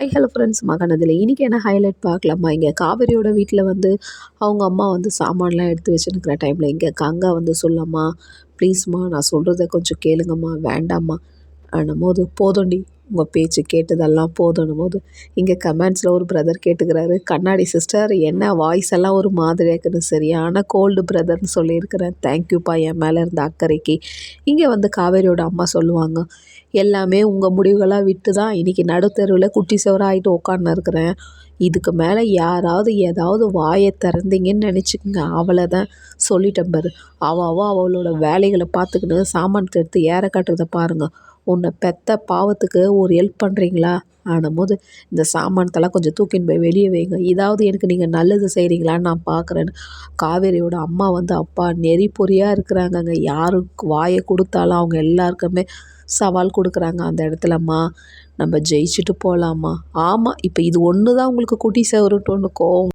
ஐ hello friends மகானதில் இன்றைக்கி என்ன highlight பார்க்கலாமா? இங்கே காவேரியோட வீட்டில் வந்து அவங்க அம்மா வந்து சாமான்லாம் எடுத்து வச்சுருக்கிற டைமில் இங்கே கங்கா வந்து சொல்லம்மா ப்ளீஸ்மா நான் சொல்கிறத கொஞ்சம் கேளுங்கம்மா வேண்டாம்மா. நம்ம போது போதும்டி. உங்கள் பேச்சு கேட்டதெல்லாம் போதும் போது இங்கே கமெண்ட்ஸில் ஒரு பிரதர் கேட்டுக்கிறாரு. கண்ணாடி சிஸ்டர் என்ன வாய்ஸ் எல்லாம் ஒரு மாதிரியாக இருக்குது. சரியான கோல்டு பிரதர்னு சொல்லியிருக்கிறேன் தேங்க்யூப்பா என் மேலே இருந்த அக்கறைக்கு. இங்கே வந்து காவேரியோட அம்மா சொல்லுவாங்க எல்லாமே உங்கள் முடிவுகளாக விட்டு தான் இன்றைக்கி நடுத்தருவில் குட்டி சவராகிட்டு உட்காந்து இருக்கிறேன் இதுக்கு மேலே யாராவது ஏதாவது வாயை திறந்தீங்கன்னு நினச்சிக்கோங்க. அவளை தான் சொல்லிட்டேன் பாரு. அவள் அவளோட வேலைகளை பார்த்துக்கின்னு சாமான் எடுத்து ஏற கட்டுறதை பாருங்கள் உன்னை பெத்த பாவத்துக்கு ஒரு ஹெல்ப் பண்ணுறீங்களா ஆனும்போது இந்த சாமானத்தெல்லாம் கொஞ்சம் தூக்கின்னு போய் வெளியே வைங்க. இதாவது எனக்கு நீங்கள் நல்லது செய்கிறீங்களான்னு நான் பார்க்குறேன்னு காவேரியோட அம்மா வந்து அப்பா நெறி பொறியாக இருக்கிறாங்கங்க. யாருக்கு வாயை கொடுத்தாலும் அவங்க எல்லாருக்குமே சவால் கொடுக்குறாங்க அந்த இடத்துலம்மா. நம்ம ஜெயிச்சுட்டு போகலாமா ஆமாம் இப்போ இது ஒன்று தான் உங்களுக்கு குட்டி சேவருட்டு ஒன்று கோவம்.